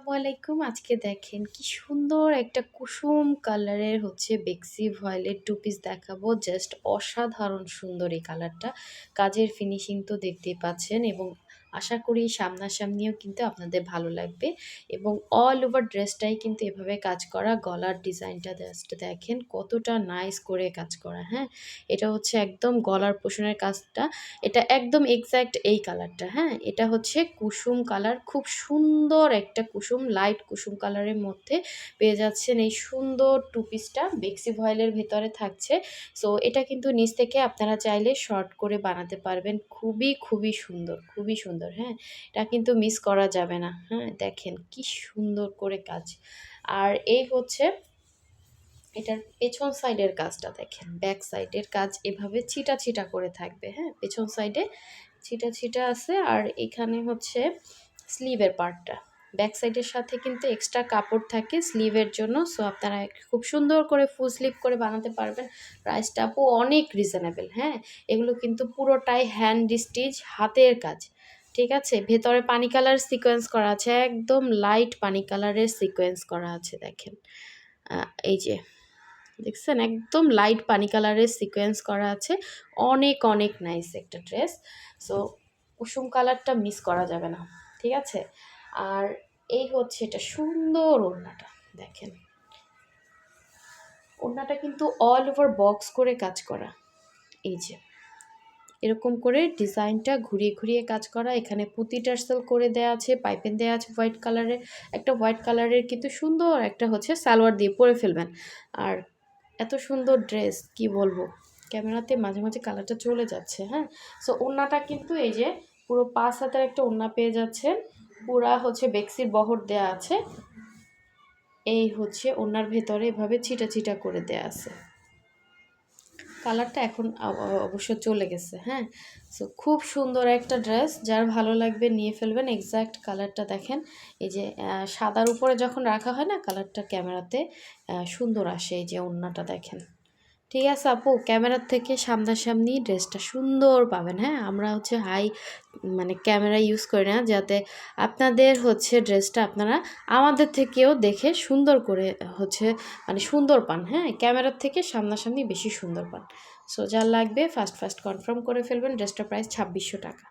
আসসালামু আলাইকুম। আজকে দেখেন কি সুন্দর একটা কুসুম কালারের হচ্ছে বেক্সি ভয়েলের টু পিস দেখাবো। জাস্ট অসাধারণ সুন্দর এই কালারটা। কাজের ফিনিশিং তো দেখতেই পাচ্ছেন এবং আশা করি সামনাসামনিও কিন্তু আপনাদের ভালো লাগবে এবং অল ওভার ড্রেসটাই কিন্তু এভাবে কাজ করা, গলার ডিজাইনটা জাস্ট দেখেন কতটা নাইস করে কাজ করা হ্যাঁ? এটা হচ্ছে একদম গলার পোষণের কাজটা, এটা একদম এক্স্যাক্ট এই কালারটা হ্যাঁ? এটা হচ্ছে কুসুম কালার খুব সুন্দর একটা কুসুম লাইট কুসুম কালারের মধ্যে পেয়ে যাচ্ছেন এই সুন্দর টু পিসটা বেক্সি ভয়েলের ভেতরে থাকছে সো এটা কিন্তু নিচ থেকে আপনারা চাইলে শর্ট করে বানাতে পারবেন, খুবই খুবই সুন্দর খুবই সুন্দর। হ্যাঁ? এটা কিন্তু মিস করা যাবে না হ্যাঁ? দেখেন কি সুন্দর করে কাজ। আর এই হচ্ছে এটার পেছন সাইডের কাজটা দেখেন ব্যাক সাইডের কাজ এভাবে ছিটা ছিটা করে থাকবে হ্যাঁ? পেছন সাইডে ছিটা ছিটা আছে আর এখানে হচ্ছে স্লিভের পার্টটা ব্যাক সাইডের সাথে কিন্তু এক্সট্রা কাপড় থাকে স্লিভের জন্য সো আপনারা খুব সুন্দর করে ফুল স্লিভ করে বানাতে পারবেন। প্রাইসটা আপু অনেক রিজনেবল হ্যাঁ? এগুলো কিন্তু পুরোটাই হ্যান্ড স্টিচ হাতের কাজ। ঠিক আছে? ভেতরে পানি কালার সিকোয়েন্স করা আছে, একদম লাইট পানি কালারের সিকোয়েন্স করা আছে, দেখেন। এই যে, দেখছেন? একদম লাইট পানি কালারের সিকোয়েন্স করা আছে। অনেক অনেক নাইস একটা ড্রেস সো কুসুম কালারটা মিস করা যাবে না, ঠিক আছে? আর এই হচ্ছে এটা সুন্দর ওড়নাটা, দেখেন। ওড়নাটা কিন্তু অল ওভার বক্স করে কাজ করা, এই যে। এরকম করে ডিজাইনটা ঘুরিয়ে ঘুরিয়ে কাজ করা। এখানে পুঁতি টার্সেল করে দেওয়া আছে পাইপেন দেওয়া আছে হোয়াইট কালারের একটা হোয়াইট কালারের কিন্তু সুন্দর একটা হচ্ছে সালোয়ার দিয়ে পরে ফেলবেন। আর এত সুন্দর ড্রেস, কি বলব? ক্যামেরাতে মাঝে মাঝে কালারটা চলে যাচ্ছে হ্যাঁ? সো ওড়নাটা কিন্তু এই যে পুরো পাঁচ হাতের একটা ওড়না পেয়ে যাচ্ছেন। পুরা হচ্ছে বেক্সির বহর দেয়া আছে। এই হচ্ছে ওনার ভেতরে এভাবে ছিটা ছিটা করে দেয়া আছে। কালারটা এখন অবশ্য চলে গেছে হ্যাঁ? সো খুব সুন্দর একটা ড্রেস, যার ভালো লাগবে নিয়ে ফেলবেন এক্স্যাক্ট কালারটা দেখেন। এই যে সাদার উপরে যখন রাখা হয় না, কালারটা ক্যামেরাতে সুন্দর আসে এই যে ওড়নাটা দেখেন। ঠিক আছে আপু, ক্যামেরার থেকে সামনাসামনি ড্রেসটা সুন্দর পাবেন হ্যাঁ? আমরা হচ্ছে হাই মানে ক্যামেরা ইউজ করি না, যাতে আপনাদের হচ্ছে ড্রেসটা আপনারা আমাদের থেকেও দেখে সুন্দর করে হচ্ছে মানে সুন্দর পান হ্যাঁ? ক্যামেরার থেকে সামনাসামনি বেশি সুন্দর পান। সো যা লাগবে ফার্স্ট ফার্স্ট কনফার্ম করে ফেলবেন ড্রেসটা প্রাইস ছাব্বিশশো টাকা।